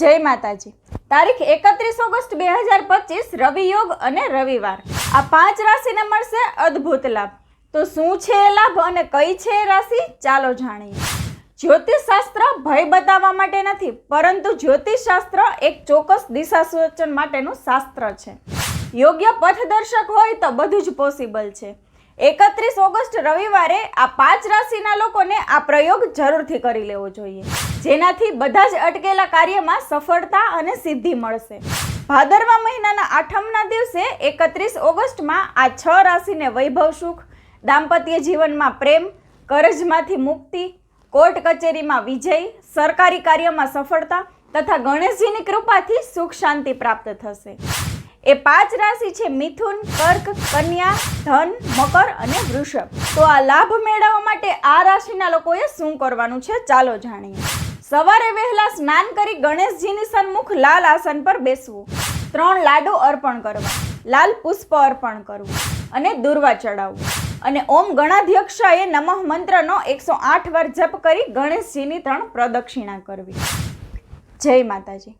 જય માતાજી. તારીખ એકત્રીસ ઓગસ્ટ બે હજાર પચીસ, રવિ યોગ અને રવિવાર. આ પાંચ રાશિને મળશે અદ્ભુત લાભ. તો શું છે એ લાભ અને કઈ છે એ રાશિ? ચાલો જાણીએ. જ્યોતિષ શાસ્ત્ર ભય બતાવવા માટે નથી, પરંતુ જ્યોતિષ શાસ્ત્ર એક ચોક્કસ દિશા સૂચન માટેનું શાસ્ત્ર છે. યોગ્ય પથદર્શક હોય તો બધું જ પોસિબલ છે. એકત્રીસ ઓગસ્ટ રવિવારે આ પાંચ રાશિના લોકોને આ પ્રયોગ જરૂરથી કરી લેવો જોઈએ. જેનાથી બધા જ અટકેલા કાર્યમાં સફળતા અને સિદ્ધિ મળશે. ભાદરવા મહિનાના આઠમના દિવસે એકત્રીસ ઓગસ્ટમાં આ છ રાશિને વૈભવ સુખ, દાંપત્ય જીવનમાં પ્રેમ, કરજમાંથી મુક્તિ, કોર્ટ કચેરીમાં વિજય, સરકારી કાર્યમાં સફળતા તથા ગણેશજીની કૃપાથી સુખ શાંતિ પ્રાપ્ત થશે. એ પાંચ રાશિ છે મિથુન, કર્ક, કન્યા, ધન, મકર અને વૃષભ. તો આ લાભ મેળવવા માટે આ રાશિના લોકોએ શું કરવાનું છે ચાલો જાણીએ. સવારે વહેલા સ્નાન કરી ગણેશજીની સન્મુખ લાલ આસન પર બેસવું. ત્રણ લાડુ અર્પણ કરવા, લાલ પુષ્પ અર્પણ કરવું અને દુર્વા ચડાવવું. અને ઓમ ગણાધ્યક્ષાએ નમઃ મંત્રનો એકસો આઠ વાર જપ કરી ગણેશજીની ત્રણ પ્રદક્ષિણા કરવી. જય માતાજી.